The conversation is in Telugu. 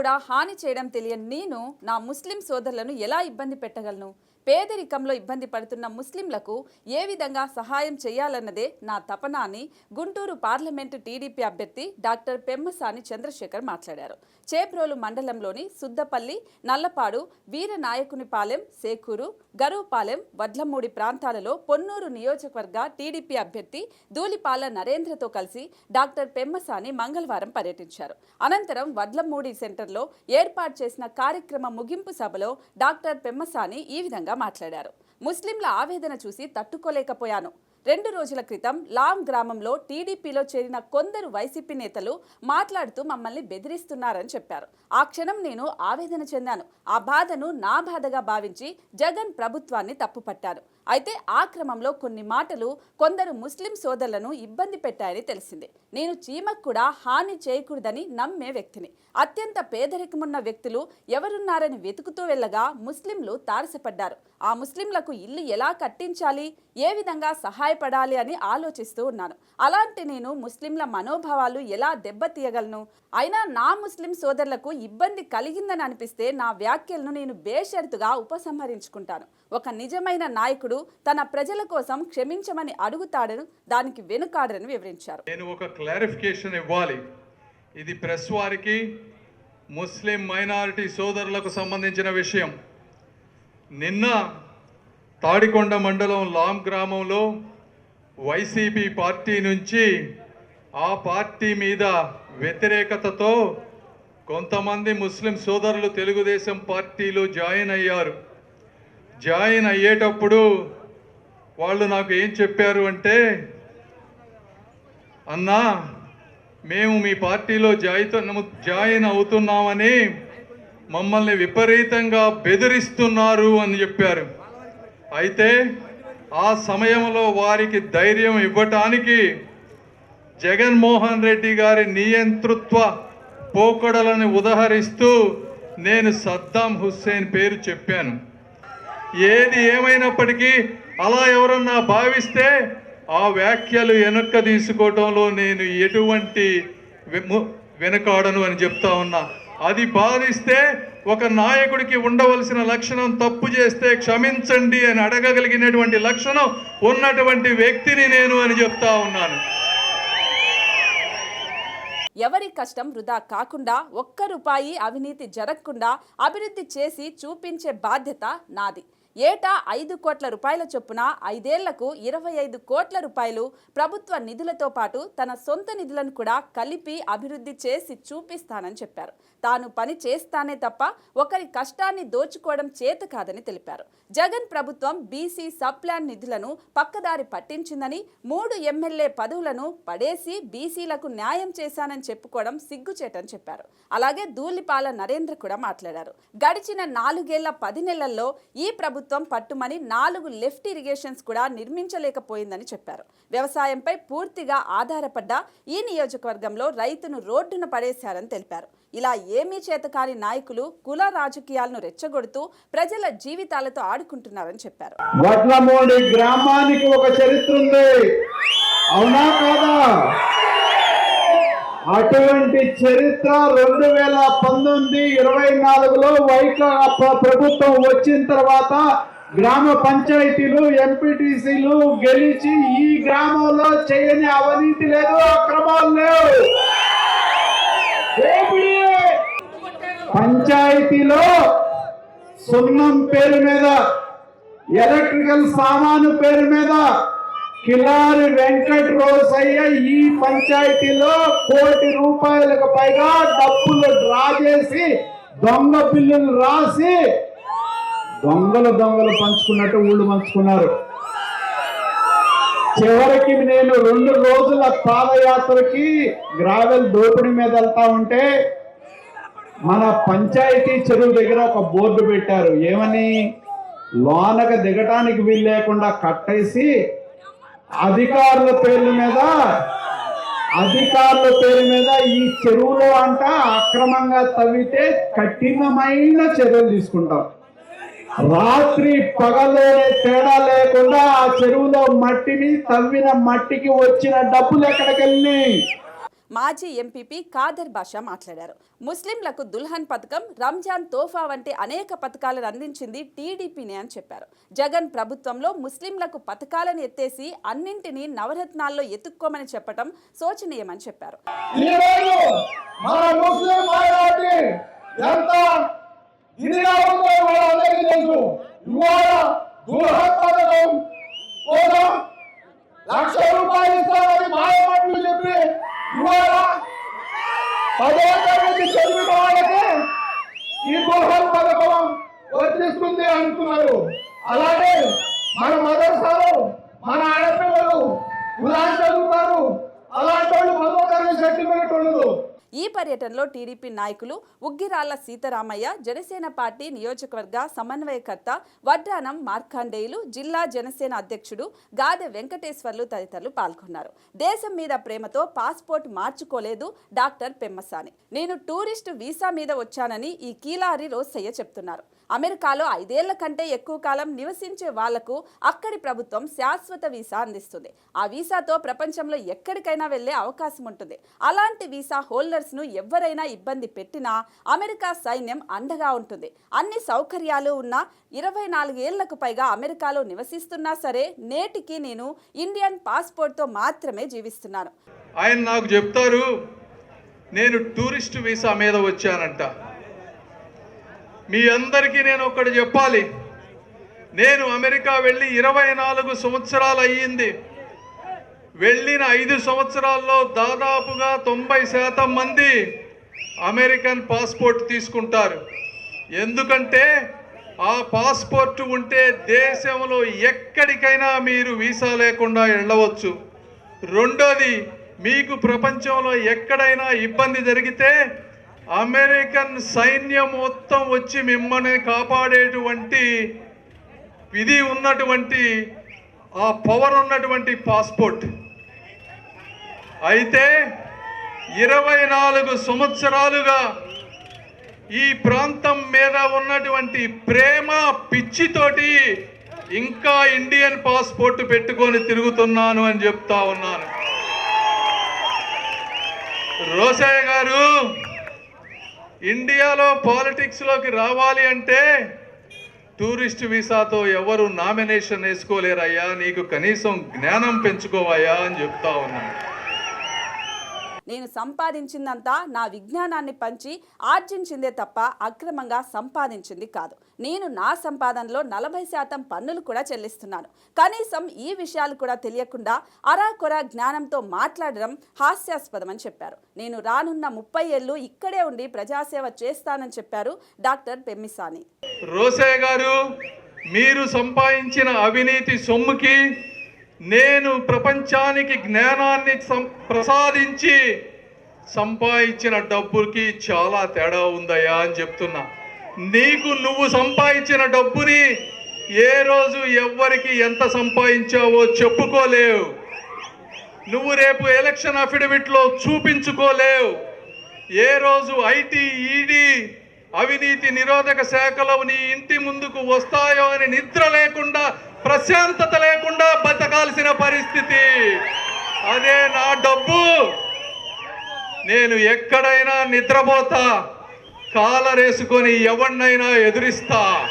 కూడా హాని చేయడం తెలియని నేను నా ముస్లిం సోదరులను ఎలా ఇబ్బంది పెట్టగలను? పేదరికంలో ఇబ్బంది పడుతున్న ముస్లింలకు ఏ విధంగా సహాయం చేయాలన్నదే నా తపన అని గుంటూరు పార్లమెంటు టీడీపీ అభ్యర్థి డాక్టర్ పెమ్మసాని చంద్రశేఖర్ మాట్లాడారు. చేబ్రోలు మండలంలోని సుద్దపల్లి నల్లపాడు వీరనాయకునిపాలెం సేకూరు గరువుపాలెం వడ్లమూడి ప్రాంతాలలో పొన్నూరు నియోజకవర్గ టీడీపీ అభ్యర్థి ధూళిపాల నరేంద్రతో కలిసి డాక్టర్ పెమ్మసాని మంగళవారం పర్యటించారు. అనంతరం వడ్లమూడి సెంటర్లో ఏర్పాటు చేసిన కార్యక్రమ ముగింపు సభలో డాక్టర్ పెమ్మసాని ఈ విధంగా మాట్లాడారు. ముస్లింల ఆవేదన చూసి తట్టుకోలేకపోయాను. రెండు రోజుల క్రితం లాం గ్రామంలో టీడీపీలో చేరిన కొందరు వైసీపీ నేతలు మాట్లాడుతూ మమ్మల్ని బెదిరిస్తున్నారని చెప్పారు. ఆ క్షణం నేను ఆవేదన చెందాను. ఆ బాధను నా బాధగా భావించి జగన్ ప్రభుత్వాన్ని తప్పుపట్టాను అయితే ఆ క్రమంలో కొన్ని మాటలు కొందరు ముస్లిం సోదరులను ఇబ్బంది పెట్టాయని తెలిసింది. నేను చీమకు కూడా హాని చేయకూడదని నమ్మే వ్యక్తిని. అత్యంత పేదరికమున్న వ్యక్తులు ఎవరున్నారని వెతుకుతూ వెళ్ళగా ముస్లింలు తారసపడ్డారు. ఆ ముస్లింలకు ఇల్లు ఎలా కట్టించాలి? ఏ విధంగా సహాయపడాలి అని ఆలోచిస్తూ ఉన్నాను. అలాంటి నేను ముస్లింల మనోభావాలు ఎలా దెబ్బతీయగలను? అయినా నా ముస్లిం సోదరులకు ఇబ్బంది కలిగిందని అనిపిస్తే నా వ్యాఖ్యలను నేను బేషరతుగా ఉపసంహరించుకుంటాను. ఒక నిజమైన నాయకుడు తన ప్రజల కోసం క్షమించమని అడుగుతాడను దానికి వెనుకాడని వివరించారు. నేను ఒక క్లారిఫికేషన్ ఇవ్వాలి. ఇది ప్రెస్ వారికి ముస్లిం మైనారిటీ సోదరులకు సంబంధించిన విషయం. నిన్న తాడికొండ మండలం లాం గ్రామంలో వైసీపీ పార్టీ నుంచి ఆ పార్టీ మీద వ్యతిరేకతతో కొంతమంది ముస్లిం సోదరులు తెలుగుదేశం పార్టీలో జాయిన్ అయ్యారు. జాయిన్ అయ్యేటప్పుడు వాళ్ళు నాకు ఏం చెప్పారు అంటే అన్నా మేము మీ పార్టీలో జాయితున్నాము జాయిన్ అవుతున్నామని మమ్మల్ని విపరీతంగా బెదిరిస్తున్నారు అని చెప్పారు. అయితే ఆ సమయంలో వారికి ధైర్యం ఇవ్వటానికి జగన్మోహన్ రెడ్డి గారి నియంతృత్వ పోకడలను ఉదహరిస్తూ నేను సద్దాం హుస్సేన్ పేరు చెప్పాను. ఏది ఏమైనప్పటికీ అలా ఎవరన్నా భావిస్తే ఆ వ్యాఖ్యలు వెనక్కి తీసుకోవడంలో నేను ఎటువంటి వెనకాడను అని చెప్తా ఉన్నా. అది బాధిస్తే ఒక నాయకుడికి ఉండవలసిన లక్షణం తప్పు చేస్తే క్షమించండి అని అడగగలిగినటువంటి లక్షణం ఉన్నటువంటి వ్యక్తిని నేను అని చెప్తా ఉన్నాను. ఎవరి కష్టం వృధా కాకుండా ఒక్క రూపాయి అవినీతి జరగకుండా అభివృద్ధి చేసి చూపించే బాధ్యత నాది. ఏటా ఐదు కోట్ల రూపాయల చొప్పున ఐదేళ్ళకు ఇరవై ఐదు కోట్ల రూపాయలు ప్రభుత్వ నిధులతో పాటు తన సొంత నిధులను కూడా కలిపి అభివృద్ధి చేసి చూపిస్తానని చెప్పారు. తాను పని చేస్తానే తప్ప ఒకరి కష్టాన్ని దోచుకోవడం చేత కాదని తెలిపారు. జగన్ ప్రభుత్వం బీసీ సబ్ ప్లాన్ నిధులను పక్కదారి పట్టించిందని మూడు ఎమ్మెల్యే పదవులను పడేసి బీసీలకు న్యాయం చేశానని చెప్పుకోవడం సిగ్గుచేటని చెప్పారు. అలాగే ధూళిపాల నరేంద్ర కూడా మాట్లాడారు. గడిచిన నాలుగేళ్ళ పది నెలల్లో ఈ ప్రభుత్వం పట్టుమని నాలుగు లెఫ్ట్ ఇరిగేషన్స్ కూడా నిర్మించలేకపోయిందని చెప్పారు. వ్యవసాయంపై పూర్తిగా ఆధారపడ్డ ఈ నియోజకవర్గంలో రైతును రోడ్డున పడేశారని తెలిపారు. ఇలా ఏమీ చేతకాని నాయకులు కుల రాజకీయాలను రెచ్చగొడుతూ ప్రజల జీవితాలతో ఆడుకుంటున్నారని చెప్పారు. గ్రామానికి ఒక చరిత్ర ఉంది. అవునా కాదా? అటువంటి చరిత్ర రెండు వేల పంతొమ్మిది ఇరవై నాలుగులో వైకాపా ప్రభుత్వం వచ్చిన తర్వాత గ్రామ పంచాయతీలు ఎంపీటీసీలు గెలిచి ఈ గ్రామంలో చేయని అవినీతి లేదు అక్రమాలు లేవు. పంచాయతీలో సున్నం పేరు మీద ఎలక్ట్రికల్ సామాను పేరు మీద కిలారి వెంకట్ రోసయ్య ఈ పంచాయతీలో కోటి రూపాయలకు పైగా డబ్బులు డ్రా చేసి దొంగ బిల్లులు రాసి దొంగలు దొంగలు పంచుకున్నట్టు ఊళ్ళు పంచుకున్నారు. చివరికి నేను రెండు రోజుల పాదయాత్రకి గ్రావెల్ దోపిడీ మీద వెళ్తా ఉంటే మన పంచాయతీ చెరువు దగ్గర ఒక బోర్డు పెట్టారు. ఏమని? లోనకు దిగటానికి వీలు లేకుండా కట్టేసి అధికారుల పేర్ల మీద అధికారుల పేరు మీద ఈ చెరువులో అంట అక్రమంగా తవ్వితే కఠినమైన చర్యలు తీసుకుంటాం. రాత్రి పగలే తేడా లేకుండా ఆ చెరువులో మట్టిని తవ్విన మట్టికి వచ్చిన డబ్బులు ఎక్కడికెళ్ళి మాజీ ఎంపీపీ కాదర్ బాషా మాట్లాడారు. ముస్లింలకు దుల్హన్ పథకం రంజాన్ తోఫా వంటి అనేక పథకాలను అందించింది టీడీపీనే అని చెప్పారు. జగన్ ప్రభుత్వంలో ముస్లింలకు పథకాలను ఎత్తేసి అన్నింటినీ నవరత్నాల్లో ఎత్తుక్కోమని చెప్పటం శోచనీయమని చెప్పారు. ఇదిగా ఉందో వాళ్ళందరికీ తెలుసు ఇవాళ పథకం కోసం లక్ష రూపాయలు ఇస్తామని మాయమాటలు పదో తరగతి చదివిన వాళ్ళకి ఈ దుర్హత్ పథకం వర్తిస్తుంది అంటున్నారు. అలాగే మన మదర్సాలు మన ఆడపిల్లలు కులాన్ చదువుతారు. అలాంటి వాళ్ళు పదో తరగతి సర్టిఫికెట్ ఉండదు. ఈ పర్యటనలో టీడీపీ నాయకులు ఉగ్గిరాల సీతారామయ్య జనసేన పార్టీ నియోజకవర్గ సమన్వయకర్త వడ్రానం మార్కాండేయులు జిల్లా జనసేన అధ్యక్షుడు గాదె వెంకటేశ్వర్లు తదితరులు పాల్గొన్నారు. దేశం మీద ప్రేమతో పాస్పోర్ట్ మార్చుకోలేదు డాక్టర్ పెమ్మసాని. నేను టూరిస్ట్ వీసా మీద వచ్చానని ఈ కీలారి రోసయ్య చెప్తున్నారు. అమెరికాలో ఐదేళ్ళ కంటే ఎక్కువ కాలం నివసించే వాళ్ళకు అక్కడి ప్రభుత్వం శాశ్వత వీసా అందిస్తుంది. ఆ వీసాతో ప్రపంచంలో ఎక్కడికైనా వెళ్ళే అవకాశం ఉంటుంది. అలాంటి వీసా హోల్డర్స్ను ఎవరైనా ఇబ్బంది పెట్టినా అమెరికా సైన్యం అండగా ఉంటుంది. అన్ని సౌకర్యాలు ఉన్న ఇరవై నాలుగేళ్ళకు పైగా అమెరికాలో నివసిస్తున్నా సరే నేటికి నేను ఇండియన్ పాస్పోర్ట్తో మాత్రమే జీవిస్తున్నాను. ఆయన నాకు చెప్తారు నేను టూరిస్ట్ వీసా మీద వచ్చానంట. మీ అందరికీ నేను ఒకటి చెప్పాలి. నేను అమెరికా వెళ్ళి ఇరవై నాలుగు సంవత్సరాలు అయ్యింది. వెళ్ళిన ఐదు సంవత్సరాల్లో దాదాపుగా తొంభై శాతం మంది అమెరికన్ పాస్పోర్ట్ తీసుకుంటారు. ఎందుకంటే ఆ పాస్పోర్ట్ ఉంటే దేశంలో ఎక్కడికైనా మీరు వీసా లేకుండా వెళ్ళవచ్చు. రెండోది మీకు ప్రపంచంలో ఎక్కడైనా ఇబ్బంది జరిగితే అమెరికన్ సైన్యం మొత్తం వచ్చి మిమ్మల్ని కాపాడేటువంటి విధి ఉన్నటువంటి ఆ పవర్ ఉన్నటువంటి పాస్పోర్ట్. అయితే ఇరవై నాలుగు సంవత్సరాలుగా ఈ ప్రాంతం మీద ఉన్నటువంటి ప్రేమ పిచ్చితోటి ఇంకా ఇండియన్ పాస్పోర్ట్ పెట్టుకొని తిరుగుతున్నాను అని చెప్తా ఉన్నాను. రోసయ్య గారు ఇండియాలో పాలిటిక్స్లోకి రావాలి అంటే టూరిస్ట్ వీసాతో ఎవరు నామినేషన్ వేసుకోలేరయ్యా నీకు కనీసం జ్ఞానం పెంచుకోవయ్యా అని చెప్తా ఉన్నాను. నేను సంపాదించిందంతా నా విజ్ఞానాన్ని పంచి ఆర్జించిందే తప్ప అక్రమంగా సంపాదించింది కాదు. నేను నా సంపాదనలో నలభై శాతం పన్నులు కూడా చెల్లిస్తున్నాను. కనీసం ఈ విషయాలు కూడా తెలియకుండా అరాకొర జ్ఞానంతో మాట్లాడడం హాస్యాస్పదమని చెప్పారు. నేను రానున్న ముప్పై ఏళ్ళు ఇక్కడే ఉండి ప్రజాసేవ చేస్తానని చెప్పారు డాక్టర్ పెమ్మిసాని. రోసే గారు మీరు సంపాదించిన అవినీతి సొమ్ముకి నేను ప్రపంచానికి జ్ఞానాన్ని సం- ప్రసాదించి సంపాదించిన డబ్బుకి చాలా తేడా ఉందయ్యా అని చెప్తున్నా. నీకు నువ్వు సంపాదించిన డబ్బుని ఏ రోజు ఎవ్వరికి ఎంత సంపాదించావో చెప్పుకోలేవు. నువ్వు రేపు ఎలక్షన్ అఫిడవిట్లో చూపించుకోలేవు. ఏ రోజు ఐటీ ఈడీ అవినీతి నిరోధక శాఖలో నీ ఇంటి ముందుకు వస్తాయో అని నిద్ర లేకుండా ప్రశాంతత లేకుండా బతకాల్సిన పరిస్థితి. అదే నా డబ్బు. నేను ఎక్కడైనా నిద్రపోతా కాలరేసుకొని ఎవరినైనా ఎదురిస్తా.